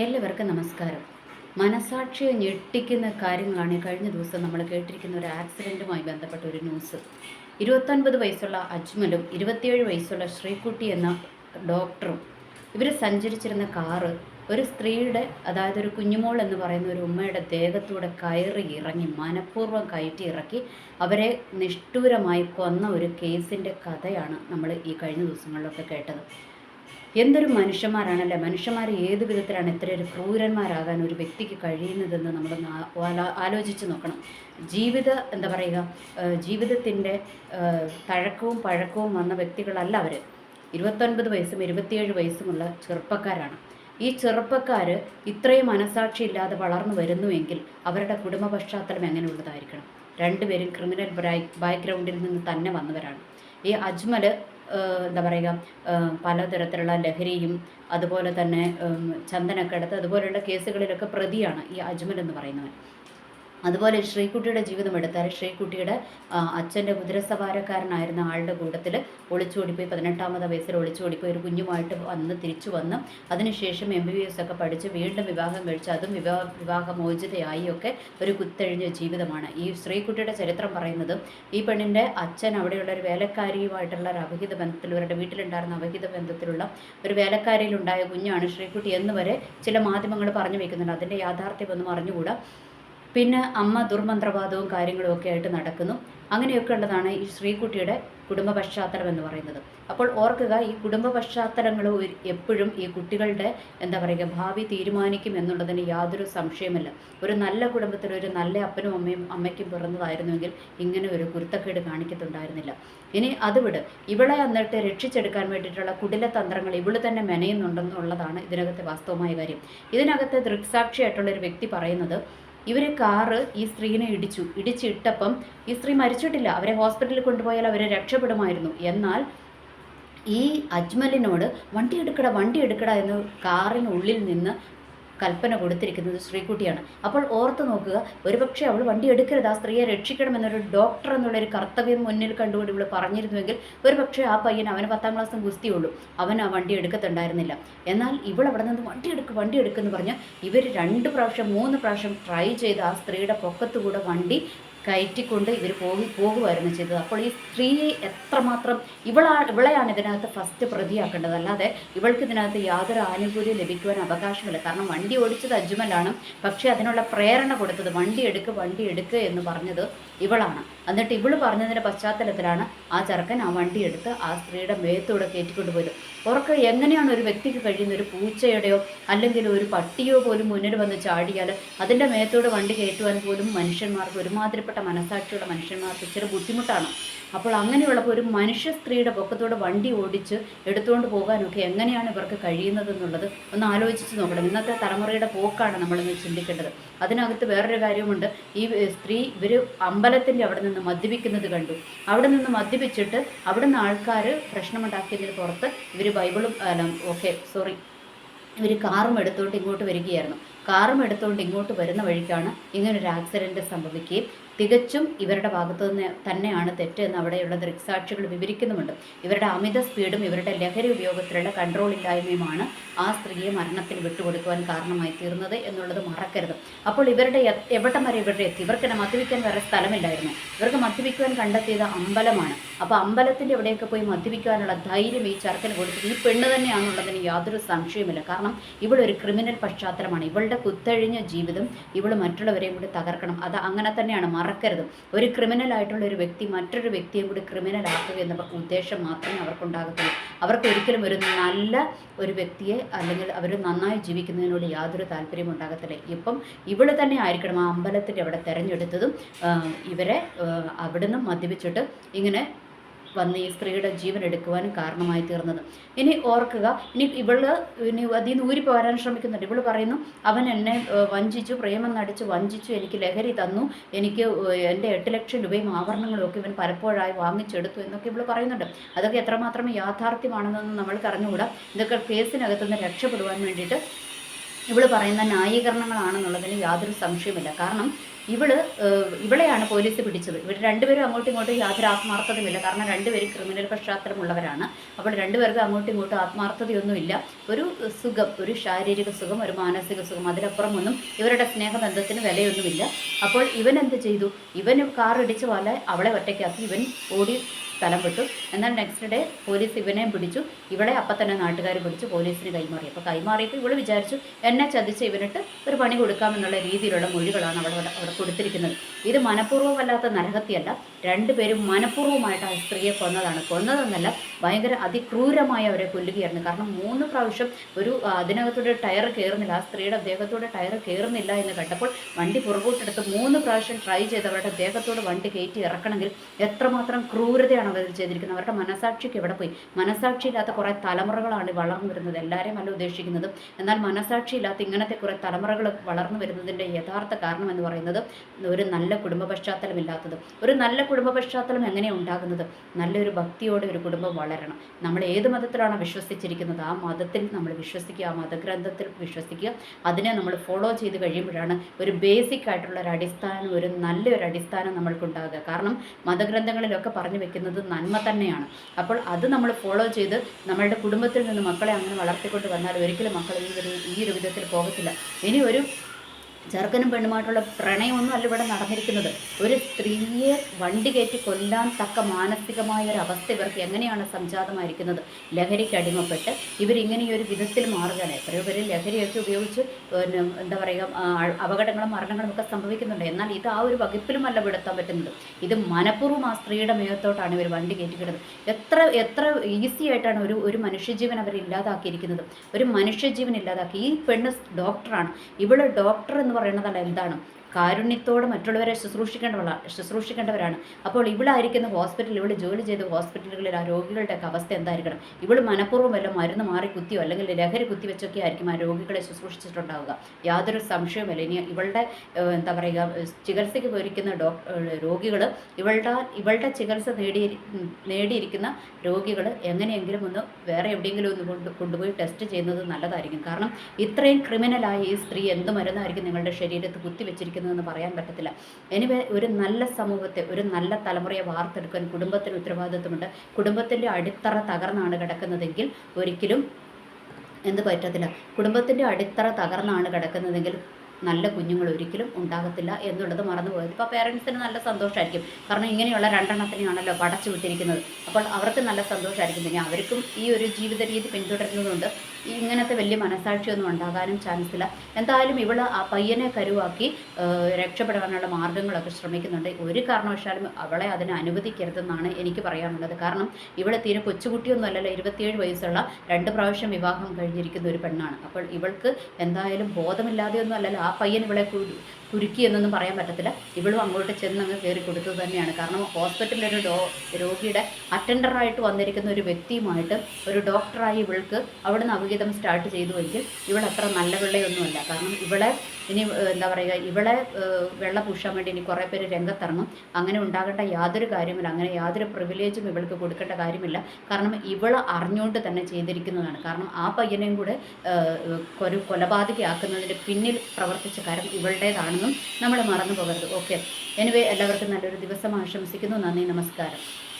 എല്ലാവർക്കും നമസ്കാരം. മനസാക്ഷിയെ ഞെട്ടിക്കുന്ന കാര്യങ്ങളാണ് കഴിഞ്ഞ ദിവസം നമ്മൾ കേട്ടിരിക്കുന്ന ഒരു ആക്സിഡന്റുമായി ബന്ധപ്പെട്ട ഒരു ന്യൂസ് ഇരുപത്തൊൻപത് വയസ്സുള്ള അജ്മലും ഇരുപത്തിയേഴ് വയസ്സുള്ള ശ്രീകുട്ടി എന്ന ഡോക്ടറും ഇവർ സഞ്ചരിച്ചിരുന്ന കാറ് ഒരു സ്ത്രീയുടെ അതായത് ഒരു കുഞ്ഞുമോൾ എന്ന് പറയുന്ന ഒരു ഉമ്മയുടെ ദേഹത്തൂടെ കയറി ഇറങ്ങി മനഃപൂർവം കയറ്റി ഇറക്കി അവരെ നിഷ്ഠൂരമായി കൊന്ന ഒരു കേസിന്റെ കഥയാണ് നമ്മൾ ഈ കഴിഞ്ഞ ദിവസങ്ങളിലൊക്കെ കേട്ടത്. എന്തൊരു മനുഷ്യന്മാരാണല്ലേ? മനുഷ്യന്മാർ ഏത് വിധത്തിലാണ് ഇത്രയൊരു ക്രൂരന്മാരാകാൻ ഒരു വ്യക്തിക്ക് കഴിയുന്നതെന്ന് നമ്മൾ ആലോചിച്ച് നോക്കണം. ജീവിത എന്താ പറയുക ജീവിതത്തിന്റെ തഴക്കവും പഴക്കവും വന്ന വ്യക്തികളല്ല അവർ ഇരുപത്തൊൻപത് വയസ്സും ഇരുപത്തിയേഴ് വയസ്സുമുള്ള ചെറുപ്പക്കാരാണ്. ഈ ചെറുപ്പക്കാർ ഇത്രയും മനസാക്ഷി ഇല്ലാതെ വളർന്നു വരുന്നുവെങ്കിൽ അവരുടെ കുടുംബ പശ്ചാത്തലം എങ്ങനെയുള്ളതായിരിക്കണം? രണ്ടുപേരും ക്രിമിനൽ ബാക്ക്ഗ്രൗണ്ടിൽ നിന്ന് തന്നെ വന്നവരാണ്. ഈ അജ്മൽ എന്താ പറയുക പലതരത്തിലുള്ള ലഹരിയും അതുപോലെ തന്നെ ചന്ദനക്കടത്ത് അതുപോലെയുള്ള കേസുകളിലൊക്കെ പ്രതിയാണ് ഈ അജ്മൽ എന്ന് പറയുന്നവൻ. അതുപോലെ ശ്രീകുട്ടിയുടെ ജീവിതം എടുത്താൽ ശ്രീകുട്ടിയുടെ അച്ഛന്റെ കുതിരസവാരക്കാരനായിരുന്ന ആളുടെ കൂട്ടത്തിൽ ഒളിച്ചോടിപ്പോയി പതിനെട്ടാമത് വയസ്സിൽ ഒളിച്ചോടിപ്പോയി ഒരു കുഞ്ഞുമായിട്ട് വന്ന് തിരിച്ചു വന്ന് അതിനുശേഷം എം ബി ബി എസ് ഒക്കെ പഠിച്ച് വീണ്ടും വിവാഹം കഴിച്ച് അതും വിവാഹ വിവാഹമോചിതയായി ഒക്കെ ഒരു കുത്തഴിഞ്ഞ ജീവിതമാണ്. ഈ ശ്രീകുട്ടിയുടെ ചരിത്രം പറയുന്നത് ഈ പെണ്ണിന്റെ അച്ഛൻ അവിടെയുള്ള ഒരു വേലക്കാരിയുമായിട്ടുള്ള ഒരു അവിഹിത ബന്ധത്തിൽ ഇവരുടെ വീട്ടിലുണ്ടായിരുന്ന അവിഹിത ബന്ധത്തിലുള്ള ഒരു വേലക്കാരിയിലുണ്ടായ കുഞ്ഞാണ് ശ്രീകുട്ടി എന്ന് വരെ ചില മാധ്യമങ്ങൾ പറഞ്ഞു വയ്ക്കുന്നുണ്ട് അതിന്റെ യാഥാർത്ഥ്യമൊന്നും അറിഞ്ഞുകൂടാ. പിന്നെ അമ്മ ദുർമന്ത്രവാദവും കാര്യങ്ങളും ഒക്കെ ആയിട്ട് നടക്കുന്നു. അങ്ങനെയൊക്കെ ഉള്ളതാണ് ഈ ശ്രീകുട്ടിയുടെ കുടുംബ പശ്ചാത്തലം എന്ന് പറയുന്നത്. അപ്പോൾ ഓർക്കുക ഈ കുടുംബ പശ്ചാത്തലങ്ങൾ എപ്പോഴും ഈ കുട്ടികളുടെ എന്താ പറയുക ഭാവി തീരുമാനിക്കും എന്നുള്ളതിന് യാതൊരു സംശയമില്ല ഒരു നല്ല കുടുംബത്തിൽ ഒരു നല്ല അപ്പനും അമ്മയും അമ്മയ്ക്കും പിറന്നതായിരുന്നുവെങ്കിൽ ഇങ്ങനെ ഒരു കുരുത്തക്കേട് കാണിക്കത്തുണ്ടായിരുന്നില്ല. ഇനി അത് ഇവളെ എന്നിട്ട് രക്ഷിച്ചെടുക്കാൻ വേണ്ടിയിട്ടുള്ള കുടില തന്ത്രങ്ങൾ ഇവൾ തന്നെ മെനയുന്നുണ്ടെന്നുള്ളതാണ് ഇതിനകത്തെ വാസ്തവമായ കാര്യം. ഇതിനകത്തെ ദൃക്സാക്ഷിയായിട്ടുള്ള ഒരു വ്യക്തി പറയുന്നത് ഇവർ കാറ് ഈ സ്ത്രീനെ ഇടിച്ചു. ഇടിച്ചിട്ടപ്പം ഈ സ്ത്രീ മരിച്ചിട്ടില്ല. അവരെ ഹോസ്പിറ്റലിൽ കൊണ്ടുപോയാൽ അവരെ രക്ഷപ്പെടുമായിരുന്നു. എന്നാൽ ഈ അജ്മലിനോട് വണ്ടി എടുക്കട വണ്ടി എടുക്കട എന്ന് കാറിനുള്ളിൽ നിന്ന് കൽപ്പന കൊടുത്തിരിക്കുന്നത് ശ്രീകുട്ടിയാണ്. അപ്പോൾ ഓർത്ത് നോക്കുക ഒരുപക്ഷെ അവൾ വണ്ടി എടുക്കരുത് ആ സ്ത്രീയെ രക്ഷിക്കണം എന്നൊരു ഡോക്ടർ എന്നുള്ളൊരു കർത്തവ്യം മുന്നിൽ കണ്ടുകൊണ്ട് ഇവൾ പറഞ്ഞിരുന്നുവെങ്കിൽ ഒരുപക്ഷെ ആ പയ്യൻ അവന് പത്താം ക്ലാസ്സും ഗുസ്തിയുള്ളൂ അവൻ ആ വണ്ടി എടുക്കത്തുണ്ടായിരുന്നില്ല. എന്നാൽ ഇവൾ അവിടെ നിന്ന് വണ്ടി എടുക്ക് വണ്ടി എടുക്കുമെന്ന് പറഞ്ഞ് ഇവർ രണ്ട് പ്രാവശ്യം മൂന്ന് പ്രാവശ്യം ട്രൈ ചെയ്ത് ആ സ്ത്രീയുടെ പൊക്കത്തുകൂടെ വണ്ടി കയറ്റിക്കൊണ്ട് ഇവർ പോയി പോകുമായിരുന്നു ചെയ്തത്. അപ്പോൾ ഈ സ്ത്രീയെ എത്രമാത്രം ഇവളാ ഇവളെയാണ് ഇതിനകത്ത് ഫസ്റ്റ് പ്രതിയാക്കേണ്ടത്. അല്ലാതെ ഇവൾക്ക് ഇതിനകത്ത് യാതൊരു ആനുകൂല്യം ലഭിക്കുവാൻ അവകാശമില്ല. കാരണം വണ്ടി ഓടിച്ചത് അജ്മലാണ്. പക്ഷേ അതിനുള്ള പ്രേരണ കൊടുത്തത് വണ്ടി എടുക്ക് വണ്ടി എടുക്ക് എന്ന് പറഞ്ഞത് ഇവളാണ്. എന്നിട്ട് ഇവൾ പറഞ്ഞതിന്റെ പശ്ചാത്തലത്തിലാണ് ആ ചെറുക്കൻ ആ വണ്ടി എടുത്ത് ആ സ്ത്രീയുടെ മേത്തൂടെ കയറ്റിക്കൊണ്ട് പോയത് ഉറക്കം എങ്ങനെയാണ് ഒരു വ്യക്തിക്ക് കഴിയുന്ന ഒരു പൂച്ചയുടെയോ അല്ലെങ്കിൽ ഒരു പട്ടിയോ പോലും മുന്നിൽ വന്ന് ചാടിയാൽ അതിന്റെ മേത്തൂടെ വണ്ടി കയറ്റുവാൻ പോലും മനുഷ്യന്മാർക്ക് ഒരുമാതിരിപ്പെട്ട മനസാക്ഷിയുള്ള മനുഷ്യന്മാർക്ക് ഇച്ചിരി ബുദ്ധിമുട്ടാണ്. അപ്പോൾ അങ്ങനെയുള്ളപ്പോൾ ഒരു മനുഷ്യ സ്ത്രീയുടെ പൊക്കത്തോട് വണ്ടി ഓടിച്ച് എടുത്തുകൊണ്ട് പോകാനൊക്കെ എങ്ങനെയാണ് ഇവർക്ക് കഴിയുന്നത് എന്നുള്ളത് ഒന്ന് ആലോചിച്ച് നോക്കണം. ഇന്നത്തെ തലമുറയുടെ പോക്കാണ് നമ്മളിന്ന് ചിന്തിക്കേണ്ടത്. അതിനകത്ത് വേറൊരു കാര്യമുണ്ട്. ഈ സ്ത്രീ ഇവർ അമ്പലത്തിന്റെ അവിടെ നിന്ന് മദ്യപിക്കുന്നത് കണ്ടു. അവിടെ നിന്ന് മദ്യപിച്ചിട്ട് അവിടെ നിന്ന് ആൾക്കാർ പ്രശ്നമുണ്ടാക്കിയതിന് പുറത്ത് ഇവർ ബൈബിളും അല്ല ഓക്കെ സോറി ഇവർ കാറും എടുത്തുകൊണ്ട് ഇങ്ങോട്ട് വരികയായിരുന്നു. കാറും എടുത്തുകൊണ്ട് ഇങ്ങോട്ട് വരുന്ന വഴിക്കാണ് ഇങ്ങനൊരു ആക്സിഡന്റ് സംഭവിക്കുകയും തികച്ചും ഇവരുടെ ഭാഗത്തു നിന്ന് തന്നെയാണ് തെറ്റ് എന്ന് അവിടെയുള്ള ദൃക്സാക്ഷികൾ വിവരിക്കുന്നുമുണ്ട്. ഇവരുടെ അമിത സ്പീഡും ഇവരുടെ ലഹരി ഉപയോഗത്തിലുള്ള കൺട്രോൾ ഇല്ലായ്മയുമാണ് ആ സ്ത്രീയെ മരണത്തിൽ വിട്ടുകൊടുക്കുവാൻ കാരണമായി തീർന്നത് എന്നുള്ളത് മറക്കരുത്. അപ്പോൾ ഇവരുടെ എവിടം വരെ ഇവരുടെ എത്തി? ഇവർക്ക് മദ്യപിക്കാൻ വേറെ സ്ഥലമില്ലായിരുന്നു. ഇവർക്ക് മദ്യപിക്കുവാൻ കണ്ടെത്തിയത് അമ്പലമാണ്. അപ്പോൾ അമ്പലത്തിന്റെ എവിടെയൊക്കെ പോയി മദ്യപിക്കാനുള്ള ധൈര്യം ഈ ചെറുക്കന് കൊടുത്തത് ഈ പെണ്ണ് തന്നെയാണെന്നുള്ളതിന് യാതൊരു സംശയമില്ല കാരണം ഇവളൊരു ക്രിമിനൽ പശ്ചാത്തലമാണ്. ഇവളുടെ കുത്തഴിഞ്ഞ ജീവിതം ഇവൾ മറ്റുള്ളവരെയും കൂടി തകർക്കണം. അത് അങ്ങനെ തന്നെയാണ്. മറക്കരുത്. ഒരു ക്രിമിനൽ ആയിട്ടുള്ള ഒരു വ്യക്തി മറ്റൊരു വ്യക്തിയെ കൂടി ക്രിമിനൽ ആക്കുക എന്ന ഉദ്ദേശം മാത്രമേ അവർക്കുണ്ടാകത്തുള്ളൂ. അവർക്ക് ഒരിക്കലും ഒരു നല്ല ഒരു വ്യക്തിയെ അല്ലെങ്കിൽ അവർ നന്നായി ജീവിക്കുന്നതിനോട് യാതൊരു താല്പര്യവും ഉണ്ടാകത്തില്ല. ഇപ്പം ഇവൾ തന്നെ ആയിരിക്കണം ആ അമ്പലത്തിന്റെ അവിടെ തിരഞ്ഞെടുത്തതും ഇവരെ അവിടുന്ന് മദ്യപിച്ചിട്ട് ഇങ്ങനെ വന്ന് ഈ സ്ത്രീയുടെ ജീവൻ എടുക്കുവാനും കാരണമായി തീർന്നത്. ഇനി ഓർക്കുക ഇനി ഇവൾ ഇനി അതിൽ നിന്ന് ഊരി പോരാൻ ശ്രമിക്കുന്നുണ്ട്. ഇവൾ പറയുന്നു അവൻ എന്നെ വഞ്ചിച്ചു പ്രേമം നടിച്ചു വഞ്ചിച്ചു എനിക്ക് ലഹരി തന്നു എനിക്ക് എന്റെ എട്ട് ലക്ഷം രൂപയും ആഭരണങ്ങളും ഒക്കെ ഇവൻ പലപ്പോഴായി വാങ്ങിച്ചെടുത്തു എന്നൊക്കെ ഇവൾ പറയുന്നുണ്ട്. അതൊക്കെ എത്രമാത്രം യാഥാർത്ഥ്യമാണെന്നൊന്നും നമ്മൾ അറിഞ്ഞുകൂടാ ഇതൊക്കെ കേസിനകത്ത് നിന്ന് രക്ഷപ്പെടുവാൻ വേണ്ടിയിട്ട് ഇവൾ പറയുന്ന ന്യായീകരണങ്ങളാണെന്നുള്ളതിന് യാതൊരു സംശയമില്ല കാരണം ഇവൾ ഇവളെയാണ് പോലീസ് പിടിച്ചത്. ഇവർ രണ്ടുപേരും അങ്ങോട്ടും ഇങ്ങോട്ടും യാതൊരു ആത്മാർത്ഥതയുമില്ല. കാരണം രണ്ടുപേരും ക്രിമിനൽ പശ്ചാത്തലമുള്ളവരാണ്. അപ്പോൾ രണ്ടുപേർക്കും അങ്ങോട്ടും ഇങ്ങോട്ടും ആത്മാർത്ഥതയൊന്നുമില്ല. ഒരു സുഖം ഒരു ശാരീരിക സുഖം ഒരു മാനസിക സുഖം അതിലപ്പുറം ഒന്നും ഇവരുടെ സ്നേഹബന്ധത്തിന് വിലയൊന്നുമില്ല. അപ്പോൾ ഇവൻ എന്ത് ചെയ്തു? ഇവൻ കാർ ഇടിച്ച പോലെ അവളെ ഒറ്റയ്ക്കാക്കി. ഇവൻ ഓടി സ്ഥലം വിട്ടു. എന്നാൽ നെക്സ്റ്റ് ഡേ പോലീസ് ഇവനെയും പിടിച്ചു. ഇവളെ അപ്പം തന്നെ നാട്ടുകാർ പിടിച്ച് പോലീസിന് കൈമാറി. അപ്പോൾ കൈമാറിയപ്പോൾ ഇവൾ വിചാരിച്ചു എന്നെ ചതിച്ച് ഇവനിട്ട് ഒരു പണി കൊടുക്കാമെന്നുള്ള രീതിയിലുള്ള മൊഴികളാണ് അവൾ അവിടെ കൊടുത്തിരിക്കുന്നത്. ഇത് മനഃപൂർവമല്ലാത്ത നരഹത്യല്ല രണ്ടുപേരും മനഃപൂർവമായിട്ട് ആ സ്ത്രീയെ കൊന്നതാണ്. കൊന്നതെന്നല്ല ഭയങ്കര അതിക്രൂരമായി അവരെ കൊല്ലുകയായിരുന്നു. കാരണം മൂന്ന് പ്രാവശ്യം ഒരു അതിനകത്തൂടെ ടയർ കയറുന്നില്ല ആ സ്ത്രീയുടെ ദേഹത്തൂടെ ടയർ കയറുന്നില്ല എന്ന് കണ്ടപ്പോൾ വണ്ടി പുറകോട്ടെടുത്ത് മൂന്ന് പ്രാവശ്യം ട്രൈ ചെയ്ത് അവരുടെ ദേഹത്തോട് വണ്ടി കയറ്റി ഇറക്കണമെങ്കിൽ എത്രമാത്രം ക്രൂരതയാണ് അവർ ചെയ്തിരിക്കുന്നത്. അവരുടെ മനസാക്ഷിക്ക് എവിടെ പോയി? മനസാക്ഷി ഇല്ലാത്ത കുറേ തലമുറകളാണ് വളർന്നു വരുന്നത്. എല്ലാവരെയും അല്ല ഉദ്ദേശിക്കുന്നത്. എന്നാൽ മനസാക്ഷി മനസാക്ഷിയില്ലാത്ത ഇങ്ങനത്തെ കുറേ തലമുറകൾ വളർന്നു വരുന്നതിന്റെ യഥാർത്ഥ കാരണം എന്ന് പറയുന്നത് ഒരു നല്ല കുടുംബ പശ്ചാത്തലമില്ലാത്തത് ഒരു നല്ല കുടുംബ പശ്ചാത്തലം എങ്ങനെയാണ് ഉണ്ടാകുന്നത് നല്ലൊരു ഭക്തിയോടെ ഒരു കുടുംബം വളരണം. നമ്മൾ ഏത് മതത്തിലാണോ വിശ്വസിച്ചിരിക്കുന്നത്? ആ മതത്തിൽ നമ്മൾ വിശ്വസിക്കുക ആ മതഗ്രന്ഥത്തിൽ വിശ്വസിക്കുക. അതിനെ നമ്മൾ ഫോളോ ചെയ്ത് കഴിയുമ്പോഴാണ് ഒരു ബേസിക് ആയിട്ടുള്ള ഒരു അടിസ്ഥാനം ഒരു നല്ലൊരു അടിസ്ഥാനം നമ്മൾക്കുണ്ടാകുക. കാരണം മതഗ്രന്ഥങ്ങളിലൊക്കെ പറഞ്ഞു വെക്കുന്നത് നന്മ തന്നെയാണ്. അപ്പോൾ അത് നമ്മൾ ഫോളോ ചെയ്ത് നമ്മളുടെ കുടുംബത്തിൽ നിന്ന് മക്കളെ അങ്ങനെ വളർത്തിക്കൊണ്ട് വന്നാൽ ഒരിക്കലും മക്കൾ ഈ ഈ ഒരു വിധത്തിൽ പോകത്തില്ല. ഇനി ഒരു ചെറുക്കനും പെണ്ണുമായിട്ടുള്ള പ്രണയമൊന്നും അല്ല ഇവിടെ നടന്നിരിക്കുന്നത്. ഒരു സ്ത്രീയെ വണ്ടി കയറ്റി കൊല്ലാൻ തക്ക മാനസികമായ ഒരു അവസ്ഥ ഇവർക്ക് എങ്ങനെയാണ് സംജാതമായിരിക്കുന്നത്? ലഹരിക്ക് അടിമപ്പെട്ട് ഇവരിങ്ങനെ ഒരു വിധത്തിൽ മാറുകയാണ്. എത്രയോ പേര് ലഹരിയൊക്കെ ഉപയോഗിച്ച് പിന്നെ എന്താ പറയുക അപകടങ്ങളും മരണങ്ങളും ഒക്കെ സംഭവിക്കുന്നുണ്ട്. എന്നാൽ ഇത് ആ ഒരു വകുപ്പിലുമല്ല വിടുത്താൻ പറ്റുന്നത്. ഇത് മനഃപൂർവം ആ സ്ത്രീയുടെ മേഘത്തോട്ടാണ് ഇവർ വണ്ടി കയറ്റിക്കിടുന്നത് എത്ര എത്ര ഈസി ആയിട്ടാണ് ഒരു ഒരു മനുഷ്യജീവൻ അവർ ഇല്ലാതാക്കിയിരിക്കുന്നത് ഒരു മനുഷ്യജീവൻ ഇല്ലാതാക്കി. ഈ പെണ്ണ് ഡോക്ടറാണ്. ഇവൾ ഡോക്ടർ എന്ന് പറയുന്നതല്ല എന്താണ്? കാരുണ്യത്തോടെ മറ്റുള്ളവരെ ശുശ്രൂഷിക്കേണ്ടവളാണ് ശുശ്രൂഷിക്കേണ്ടവരാണ്. അപ്പോൾ ഇവളായിരിക്കുന്ന ഹോസ്പിറ്റലിൽ ഇവൾ ജോലി ചെയ്ത ഹോസ്പിറ്റലുകളിൽ ആ രോഗികളുടെയൊക്കെ അവസ്ഥ എന്തായിരിക്കണം? ഇവൾ മനഃപൂർവം വല്ല മരുന്ന് മാറി കുത്തിയോ അല്ലെങ്കിൽ ലഹരി കുത്തിവെച്ചൊക്കെ ആയിരിക്കും ആ രോഗികളെ ശുശ്രൂഷിച്ചിട്ടുണ്ടാവുക. യാതൊരു സംശയവുമില്ല. ഇനി ഇവളുടെ എന്താ പറയുക ചികിത്സയ്ക്ക് പോയിരിക്കുന്ന ഡോക്ടർ രോഗികൾ ഇവളുടെ ഇവളുടെ ചികിത്സ നേടി നേടിയിരിക്കുന്ന രോഗികൾ എങ്ങനെയെങ്കിലും ഒന്ന് വേറെ എവിടെയെങ്കിലും ഒന്ന് കൊണ്ട് കൊണ്ടുപോയി ടെസ്റ്റ് ചെയ്യുന്നത് നല്ലതായിരിക്കും. കാരണം ഇത്രയും ക്രിമിനലായ ഈ സ്ത്രീ എന്ത് മരുന്നായിരിക്കും നിങ്ങളുടെ ശരീരത്ത് കുത്തിവെച്ചിരിക്കുന്നതെന്ന് പറയാൻ പറ്റത്തില്ല. എനിവേ ഒരു നല്ല സമൂഹത്തെ ഒരു നല്ല തലമുറയെ വാർത്തെടുക്കാൻ കുടുംബത്തിന് ഉത്തരവാദിത്വമുണ്ട്. കുടുംബത്തിന്റെ അടിത്തറ തകർന്നാണ് കിടക്കുന്നതെങ്കിൽ ഒരിക്കലും എന്ത് പറ്റത്തില്ല. കുടുംബത്തിന്റെ അടിത്തറ തകർന്നാണ് കിടക്കുന്നതെങ്കിൽ നല്ല കുഞ്ഞുങ്ങൾ ഒരിക്കലും ഉണ്ടാകത്തില്ല എന്നുള്ളത് മറന്നു പോയത് ഇപ്പോൾ പേരൻസിന് നല്ല സന്തോഷമായിരിക്കും കാരണം ഇങ്ങനെയുള്ള രണ്ടെണ്ണത്തിനെയാണല്ലോ പടച്ചു വിട്ടിരിക്കുന്നത്. അപ്പോൾ അവർക്ക് നല്ല സന്തോഷമായിരിക്കും പിന്നെ അവർക്കും ഈ ഒരു ജീവിത രീതി പിന്തുടരുന്നതുകൊണ്ട് ഇങ്ങനത്തെ വലിയ മനസാക്ഷിയൊന്നും ഉണ്ടാകാനും ചാൻസ് ഇല്ല എന്തായാലും ഇവൾ ആ പയ്യനെ കരുവാക്കി രക്ഷപ്പെടാനുള്ള മാർഗങ്ങളൊക്കെ ശ്രമിക്കുന്നുണ്ട്. ഒരു കാരണവശാലും അവളെ അതിന് അനുവദിക്കരുതെന്നാണ് എനിക്ക് പറയാനുള്ളത്. കാരണം ഇവൾ തീരെ കൊച്ചുകുട്ടിയൊന്നും അല്ലല്ലോ ഇരുപത്തിയേഴ് വയസ്സുള്ള രണ്ട് പ്രാവശ്യം വിവാഹം കഴിഞ്ഞിരിക്കുന്ന ഒരു പെണ്ണാണ്. അപ്പോൾ ഇവൾക്ക് എന്തായാലും ബോധമില്ലാതെയൊന്നും അല്ലല്ലോ ആ പയ്യൻ ഇവളെ കു- കുരുക്കി എന്നൊന്നും പറയാൻ പറ്റത്തില്ല. ഇവളും അങ്ങോട്ട് ചെന്ന് അങ്ങ് കയറി കൊടുത്തത് തന്നെയാണ്. കാരണം ഹോസ്പിറ്റലിൽ ഒരു ഡോ രോഗിയുടെ അറ്റൻഡറായിട്ട് വന്നിരിക്കുന്ന ഒരു വ്യക്തിയുമായിട്ട് ഒരു ഡോക്ടറായി ഇവൾക്ക് അവിടുന്ന് അവിഹിതം സ്റ്റാർട്ട് ചെയ്തുവെങ്കിൽ ഇവൾ അത്ര നല്ല വെള്ളയൊന്നുമല്ല കാരണം ഇവളെ ഇനി എന്താ പറയുക ഇവളെ വെള്ളം പൂശാൻ വേണ്ടി ഇനി കുറേ പേര് രംഗത്തിറങ്ങും. അങ്ങനെ ഉണ്ടാകേണ്ട യാതൊരു കാര്യമില്ല. അങ്ങനെ യാതൊരു പ്രിവിലേജും ഇവൾക്ക് കൊടുക്കേണ്ട കാര്യമില്ല. കാരണം ഇവൾ അറിഞ്ഞുകൊണ്ട് തന്നെ ചെയ്തിരിക്കുന്നതാണ്. കാരണം ആ പയ്യനെയും കൂടെ ഒരു കൊലപാതകയാക്കുന്നതിന് പിന്നിൽ പ്രവർത്തിച്ച കാര്യം ഇവളുടേതാണെന്നും നമ്മൾ മറന്നു പോകരുത്. ഓക്കെ എനിവേ എല്ലാവർക്കും നല്ലൊരു ദിവസം ആശംസിക്കുന്നു. നന്ദി നമസ്കാരം.